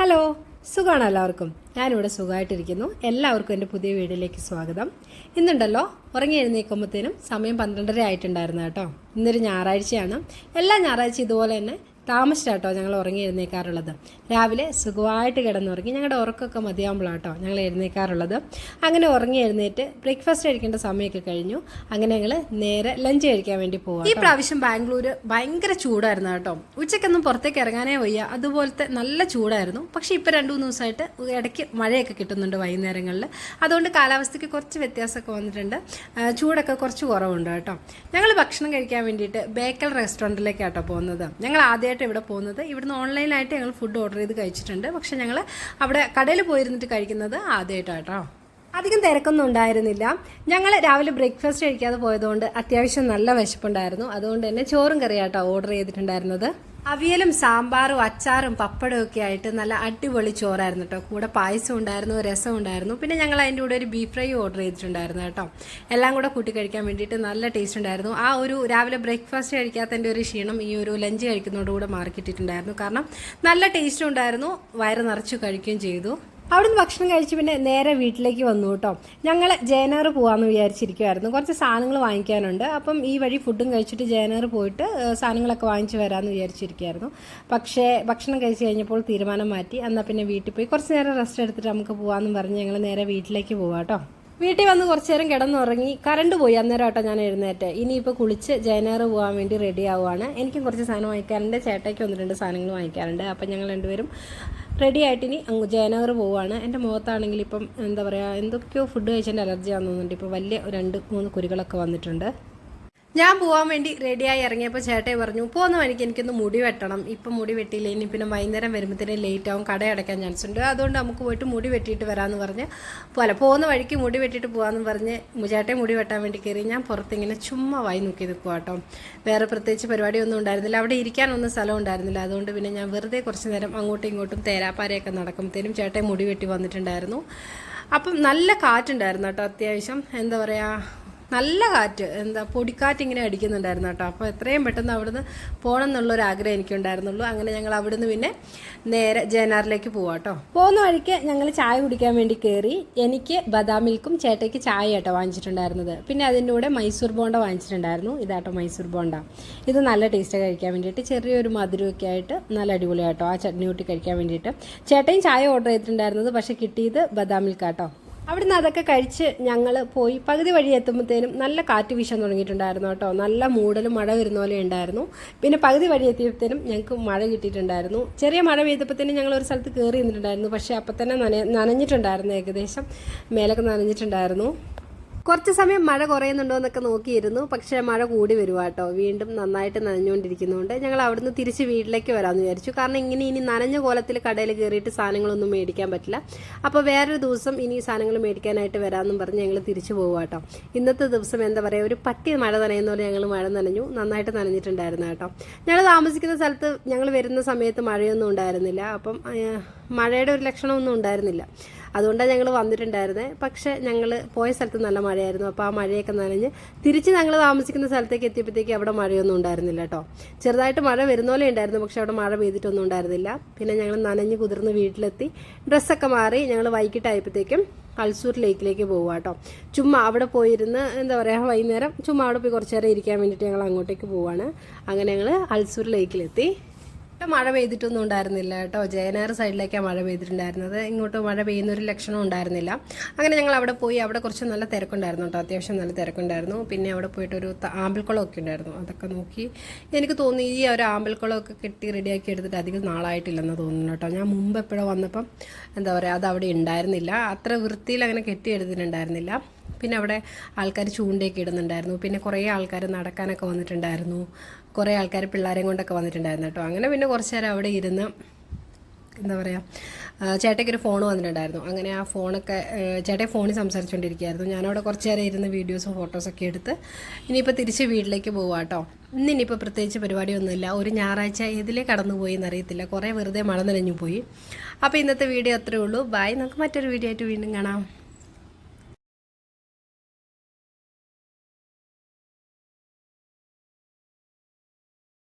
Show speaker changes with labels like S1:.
S1: Hello സുഖമാണ് എല്ലാവർക്കും? ഞാനിവിടെ സുഖമായിട്ടിരിക്കുന്നു. എല്ലാവർക്കും എന്റെ പുതിയ വീഡിയോയിലേക്ക് സ്വാഗതം. ഇന്നുണ്ടല്ലോ ഉറങ്ങി എഴുന്നേൽക്കുമ്പോഴത്തേനും സമയം പന്ത്രണ്ടര ആയിട്ടുണ്ടായിരുന്നു കേട്ടോ. ഇന്നൊരു ഞായറാഴ്ചയാണ്. എല്ലാ ഞായറാഴ്ച ഇതുപോലെ തന്നെ താമസിച്ചാട്ടോ ഞങ്ങൾ ഉറങ്ങി എഴുന്നേക്കാറുള്ളത് രാവിലെ സുഖമായിട്ട് കിടന്നുറങ്ങി ഞങ്ങളുടെ ഉറക്കമൊക്കെ മതിയാകുമ്പോഴാട്ടോ ഞങ്ങൾ എഴുന്നേക്കാറുള്ളത്. അങ്ങനെ ഉറങ്ങി എഴുന്നേറ്റ് ബ്രേക്ക്ഫാസ്റ്റ് കഴിക്കേണ്ട സമയമൊക്കെ കഴിഞ്ഞു. അങ്ങനെ ഞങ്ങൾ നേരെ ലഞ്ച് കഴിക്കാൻ വേണ്ടി പോവാം ഈ പ്രാവശ്യം ബാംഗ്ലൂർ ഭയങ്കര ചൂടായിരുന്നു കേട്ടോ. ഉച്ചക്കൊന്നും പുറത്തേക്ക് ഇറങ്ങാനേ വയ്യ. അതുപോലത്തെ നല്ല ചൂടായിരുന്നു. പക്ഷേ ഇപ്പോൾ രണ്ട് മൂന്ന് ദിവസമായിട്ട് ഇടയ്ക്ക് മഴയൊക്കെ കിട്ടുന്നുണ്ട് വൈകുന്നേരങ്ങളിൽ. അതുകൊണ്ട് കാലാവസ്ഥയ്ക്ക് കുറച്ച് വ്യത്യാസമൊക്കെ വന്നിട്ടുണ്ട്. ചൂടൊക്കെ കുറച്ച് കുറവുണ്ട് കേട്ടോ. ഞങ്ങൾ ഭക്ഷണം കഴിക്കാൻ വേണ്ടിയിട്ട് ബേക്കൽ റെസ്റ്റോറന്റിലേക്കാട്ടോ പോകുന്നത്. ഞങ്ങൾ ആദ്യമായിട്ട് ഇവിടെ പോകുന്നത്. ഇവിടുന്ന് ഓൺലൈനായിട്ട് ഞങ്ങൾ ഫുഡ് ഓർഡർ ചെയ്ത് കഴിച്ചിട്ടുണ്ട്. പക്ഷേ ഞങ്ങൾ അവിടെ കടയിൽ പോയിരുന്നിട്ട് കഴിക്കുന്നത് ആദ്യമായിട്ടാട്ടോ. അധികം തിരക്കൊന്നും ഉണ്ടായിരുന്നില്ല. ഞങ്ങൾ രാവിലെ ബ്രേക്ക്ഫാസ്റ്റ് കഴിക്കാതെ പോയതുകൊണ്ട് അത്യാവശ്യം നല്ല വിശപ്പുണ്ടായിരുന്നു. അതുകൊണ്ട് തന്നെ ചോറും കറിയാട്ടോ ഓർഡർ ചെയ്തിട്ടുണ്ടായിരുന്നത്. അവിയലും സാമ്പാറും അച്ചാറും പപ്പടവും ഒക്കെ ആയിട്ട് നല്ല അടിപൊളി ചോറായിരുന്നു കേട്ടോ. കൂടെ പായസം ഉണ്ടായിരുന്നു രസം ഉണ്ടായിരുന്നു. പിന്നെ ഞങ്ങൾ അതിന്റെ കൂടെ ഒരു ബീഫ് ഫ്രൈ ഓർഡർ ചെയ്തിട്ടുണ്ടായിരുന്നു കേട്ടോ. എല്ലാം കൂടെ കൂട്ടി കഴിക്കാൻ വേണ്ടിയിട്ട് നല്ല ടേസ്റ്റ് ഉണ്ടായിരുന്നു. ആ ഒരു രാവിലെ ബ്രേക്ക്ഫാസ്റ്റ് കഴിക്കാത്തതിന്റെ ഒരു ക്ഷീണം ഈ ഒരു ലഞ്ച് കഴിക്കുന്നതോടുകൂടെ മാറിക്കിട്ടിട്ടുണ്ടായിരുന്നു. കാരണം നല്ല ടേസ്റ്റ് ഉണ്ടായിരുന്നു. വയറ് നിറച്ചു കഴിക്കുകയും ചെയ്തു. അവിടുന്ന് ഭക്ഷണം കഴിച്ച് പിന്നെ നേരെ വീട്ടിലേക്ക് വന്നു കേട്ടോ. ഞങ്ങൾ ജയനഗർ പോകാമെന്ന് വിചാരിച്ചിരിക്കുമായിരുന്നു കുറച്ച് സാധനങ്ങൾ വാങ്ങിക്കാനുണ്ട്. അപ്പം ഈ വഴി ഫുഡും കഴിച്ചിട്ട് ജയനഗർ പോയിട്ട് സാധനങ്ങളൊക്കെ വാങ്ങിച്ച് വരാമെന്ന് വിചാരിച്ചിരിക്കുമായിരുന്നു പക്ഷേ ഭക്ഷണം കഴിച്ച് കഴിഞ്ഞപ്പോൾ തീരുമാനം മാറ്റി. എന്നാൽ പിന്നെ വീട്ടിൽ പോയി കുറച്ച് നേരം റെസ്റ്റ് എടുത്തിട്ട് നമുക്ക് പോകാമെന്ന് പറഞ്ഞ് ഞങ്ങൾ നേരെ വീട്ടിലേക്ക് പോവാം കേട്ടോ. വീട്ടിൽ വന്ന് കുറച്ച് നേരം കിടന്നുറങ്ങി കറണ്ട് പോയി. അന്നേരം കേട്ടോ ഞാൻ എഴുന്നേറ്റ്. ഇനിയിപ്പോൾ കുളിച്ച് ജയനഗർ പോകാൻ വേണ്ടി റെഡി ആവുകയാണ് എനിക്കും കുറച്ച് സാധനം വാങ്ങിക്കാറുണ്ട് ചേട്ടയ്ക്ക് ഒന്ന് രണ്ട് സാധനങ്ങൾ വാങ്ങിക്കാറുണ്ട് അപ്പം ഞങ്ങൾ രണ്ടുപേരും റെഡി ആയിട്ട് ഇനി അങ്ങ് ജയനഗർ പോവുകയാണ് എന്റെ മുഖത്താണെങ്കിൽ ഇപ്പം എന്താ പറയുക എന്തൊക്കെയോ ഫുഡ് കഴിച്ചതിന്റെ അലർജി ആണെന്നുണ്ട് ഇപ്പോൾ വലിയ രണ്ട് മൂന്ന് കുരുകളൊക്കെ വന്നിട്ടുണ്ട്. ഞാൻ പോകാൻ വേണ്ടി റെഡിയായി ഇറങ്ങിയപ്പോൾ ചേട്ടയെ പറഞ്ഞു പോകുന്ന വഴിക്ക് എനിക്കൊന്ന് മുടി വെട്ടണം. ഇപ്പം മുടി വെട്ടിയില്ല ഇനി പിന്നെ വൈകുന്നേരം വരുമ്പോഴത്തേനും ലേറ്റ് ആവും കട അടയ്ക്കാൻ ചാൻസ് ഉണ്ട്. അതുകൊണ്ട് നമുക്ക് പോയിട്ട് മുടി വെട്ടിയിട്ട് വരാമെന്ന് പറഞ്ഞ് പോലെ പോകുന്ന വഴിക്ക് മുടി വെട്ടിയിട്ട് പോകാമെന്ന് പറഞ്ഞ് ചേട്ടയെ മുടി വെട്ടാൻ വേണ്ടി കയറി. ഞാൻ പുറത്തിങ്ങനെ ചുമ്മാ വായി നോക്കി നിൽക്കുക കേട്ടോ വേറെ പ്രത്യേകിച്ച് പരിപാടിയൊന്നും ഉണ്ടായിരുന്നില്ല. അവിടെ ഇരിക്കാനൊന്നും സ്ഥലം ഉണ്ടായിരുന്നില്ല. അതുകൊണ്ട് പിന്നെ ഞാൻ വെറുതെ കുറച്ച് നേരം അങ്ങോട്ടും ഇങ്ങോട്ടും തേരാപ്പാരയൊക്കെ നടക്കുമ്പോഴത്തേനും ചേട്ടയെ മുടി വെട്ടി വന്നിട്ടുണ്ടായിരുന്നു. അപ്പം നല്ല കാറ്റുണ്ടായിരുന്നു കേട്ടോ അത്യാവശ്യം. എന്താ പറയുക നല്ല കാറ്റ് എന്താ പൊടിക്കാറ്റ് ഇങ്ങനെ അടിക്കുന്നുണ്ടായിരുന്നു കേട്ടോ. അപ്പോൾ എത്രയും പെട്ടെന്ന് അവിടുന്ന് പോകണം എന്നുള്ളൊരു ആഗ്രഹം എനിക്കുണ്ടായിരുന്നുള്ളൂ. അങ്ങനെ ഞങ്ങൾ അവിടുന്ന് പിന്നെ നേരെ ജയനാറിലേക്ക് പോവാം കേട്ടോ. പോകുന്ന വഴിക്ക് ഞങ്ങൾ ചായ കുടിക്കാൻ വേണ്ടി കയറി എനിക്ക് ബദാം മിൽക്കും ചേട്ടയ്ക്ക് ചായ കേട്ടോ വാങ്ങിച്ചിട്ടുണ്ടായിരുന്നത്. പിന്നെ അതിന്റെ കൂടെ മൈസൂർ ബോണ്ട വാങ്ങിച്ചിട്ടുണ്ടായിരുന്നു. ഇതാട്ടോ മൈസൂർ ബോണ്ട. ഇത് നല്ല ടേസ്റ്റ് കഴിക്കാൻ വേണ്ടിയിട്ട് ചെറിയൊരു മധുരമൊക്കെ ആയിട്ട് നല്ല അടിപൊളിയാട്ടോ ആ ചട്നി കൂട്ടി കഴിക്കാൻ വേണ്ടിയിട്ട്. ചേട്ടയും ചായ ഓർഡർ ചെയ്തിട്ടുണ്ടായിരുന്നത് പക്ഷേ കിട്ടിയത് ബദാം മിൽക്കാട്ടോ അവിടുന്ന് അതൊക്കെ കഴിച്ച് ഞങ്ങൾ പോയി. പകുതി വഴി എത്തുമ്പോഴത്തേനും നല്ല കാറ്റ് വീശാൻ തുടങ്ങിയിട്ടുണ്ടായിരുന്നു കേട്ടോ. നല്ല മൂടലും മഴ വരുന്ന പോലെ ഉണ്ടായിരുന്നു. പിന്നെ പകുതി വഴി എത്തിയപ്പോഴത്തേനും ഞങ്ങൾക്ക് മഴ കിട്ടിയിട്ടുണ്ടായിരുന്നു. ചെറിയ മഴ പെയ്തപ്പോഴത്തേനും ഞങ്ങൾ ഒരു സ്ഥലത്ത് കയറി നിന്നിട്ടുണ്ടായിരുന്നു. പക്ഷേ അപ്പം തന്നെ നന നനഞ്ഞിട്ടുണ്ടായിരുന്നു ഏകദേശം. മേലൊക്കെ നനഞ്ഞിട്ടുണ്ടായിരുന്നു. കുറച്ച് സമയം മഴ കുറയുന്നുണ്ടോ എന്നൊക്കെ നോക്കിയിരുന്നു. പക്ഷേ മഴ കൂടി വരുവാട്ടോ വീണ്ടും നന്നായിട്ട് നനഞ്ഞുകൊണ്ടിരിക്കുന്നതുകൊണ്ട് ഞങ്ങൾ അവിടുന്ന് തിരിച്ച് വീട്ടിലേക്ക് വരാമെന്ന് വിചാരിച്ചു. കാരണം ഇങ്ങനെ ഇനി നനഞ്ഞ കോലത്തിൽ കടയിൽ കയറിയിട്ട് സാധനങ്ങളൊന്നും മേടിക്കാൻ പറ്റില്ല. അപ്പോൾ വേറൊരു ദിവസം ഇനി സാധനങ്ങൾ മേടിക്കാനായിട്ട് വരാമെന്നും പറഞ്ഞ് ഞങ്ങൾ തിരിച്ചു പോകുക കേട്ടോ ഇന്നത്തെ ദിവസം എന്താ പറയുക ഒരു പട്ടി മഴ നനയുന്ന പോലെ ഞങ്ങൾ മഴ നനഞ്ഞു. നന്നായിട്ട് നനഞ്ഞിട്ടുണ്ടായിരുന്നു കേട്ടോ ഞങ്ങൾ താമസിക്കുന്ന സ്ഥലത്ത് ഞങ്ങൾ വരുന്ന സമയത്ത് മഴയൊന്നും ഉണ്ടായിരുന്നില്ല. അപ്പം മഴയുടെ ഒരു ലക്ഷണമൊന്നും ഉണ്ടായിരുന്നില്ല. അതുകൊണ്ടാണ് ഞങ്ങൾ വന്നിട്ടുണ്ടായിരുന്നത് പക്ഷേ ഞങ്ങൾ പോയ സ്ഥലത്ത് നല്ല മഴയായിരുന്നു. അപ്പോൾ ആ മഴയൊക്കെ നനഞ്ഞ് തിരിച്ച് ഞങ്ങൾ താമസിക്കുന്ന സ്ഥലത്തേക്ക് എത്തിയപ്പോഴത്തേക്ക് അവിടെ മഴയൊന്നും ഉണ്ടായിരുന്നില്ല കേട്ടോ. ചെറുതായിട്ട് മഴ വരുന്ന പോലെ ഉണ്ടായിരുന്നു. പക്ഷേ അവിടെ മഴ പെയ്തിട്ടൊന്നും ഉണ്ടായിരുന്നില്ല. പിന്നെ ഞങ്ങൾ നനഞ്ഞ് കുതിർന്ന് വീട്ടിലെത്തി. ഡ്രസ്സൊക്കെ മാറി ഞങ്ങൾ വൈകിട്ടായപ്പോഴത്തേക്കും അൽസൂർ ലേക്കിലേക്ക് പോകുക കേട്ടോ. ചുമ്മാ അവിടെ പോയിരുന്ന് എന്താ പറയുക വൈകുന്നേരം ചുമ്മാ അവിടെ പോയി കുറച്ച് നേരം ഇരിക്കാൻ വേണ്ടിയിട്ട് ഞങ്ങൾ അങ്ങോട്ടേക്ക് പോവുകയാണ് അങ്ങനെ ഞങ്ങൾ അൽസൂർ ലേക്കിലെത്തി. മഴ പെയ്തിട്ടൊന്നും ഉണ്ടായിരുന്നില്ല കേട്ടോ. ജയനാർ സൈഡിലേക്കാണ് മഴ പെയ്തിട്ടുണ്ടായിരുന്നത്. ഇങ്ങോട്ട് മഴ പെയ്യുന്നൊരു ലക്ഷണം ഉണ്ടായിരുന്നില്ല. അങ്ങനെ ഞങ്ങൾ അവിടെ പോയി അവിടെ കുറച്ച് നല്ല തിരക്കുണ്ടായിരുന്നു കേട്ടോ. അത്യാവശ്യം നല്ല തിരക്കുണ്ടായിരുന്നു. പിന്നെ അവിടെ പോയിട്ട് ഒരു ത- ആമ്പൽക്കുളമൊക്കെ ഉണ്ടായിരുന്നു. അതൊക്കെ നോക്കി എനിക്ക് തോന്നി ഈ ഒരു ആമ്പൽക്കുളമൊക്കെ കെട്ടി റെഡിയാക്കി എടുത്തിട്ട് അധികം നാളായിട്ടില്ലെന്ന് തോന്നുന്നു കേട്ടോ. ഞാൻ മുമ്പ് എപ്പോഴോ വന്നപ്പം എന്താ പറയുക അത് അവിടെ ഉണ്ടായിരുന്നില്ല. അത്ര വൃത്തിയിൽ അങ്ങനെ കെട്ടി എടുത്തിട്ടുണ്ടായിരുന്നില്ല. പിന്നെ അവിടെ ആൾക്കാർ ചൂണ്ടയൊക്കെ ഇടുന്നുണ്ടായിരുന്നു. പിന്നെ കുറേ ആൾക്കാർ നടക്കാനൊക്കെ വന്നിട്ടുണ്ടായിരുന്നു. കുറേ ആൾക്കാർ പിള്ളേരെയും കൊണ്ടൊക്കെ വന്നിട്ടുണ്ടായിരുന്നു കേട്ടോ. അങ്ങനെ പിന്നെ കുറച്ച് നേരം അവിടെ ഇരുന്ന് എന്താ പറയുക ചേട്ടയ്ക്ക് ഒരു ഫോൺ വന്നിട്ടുണ്ടായിരുന്നു. അങ്ങനെ ആ ഫോണൊക്കെ ചേട്ടയെ ഫോണിൽ സംസാരിച്ചുകൊണ്ടിരിക്കുകയായിരുന്നു ഞാനവിടെ കുറച്ച് നേരം ഇരുന്ന് വീഡിയോസും ഫോട്ടോസൊക്കെ എടുത്ത് ഇനിയിപ്പോൾ തിരിച്ച് വീട്ടിലേക്ക് പോവുക കേട്ടോ. ഇന്നിനിപ്പോൾ പ്രത്യേകിച്ച് പരിപാടിയൊന്നുമില്ല. ഒരു ഞായറാഴ്ച ഇതിലേ കടന്നുപോയി എന്നറിയത്തില്ല. കുറേ വെറുതെ മഴ നനഞ്ഞു പോയി. അപ്പോൾ ഇന്നത്തെ വീഡിയോ അത്രേ ഉള്ളൂ. ബായ് നമുക്ക് മറ്റൊരു വീഡിയോ ആയിട്ട് വീണ്ടും കാണാം.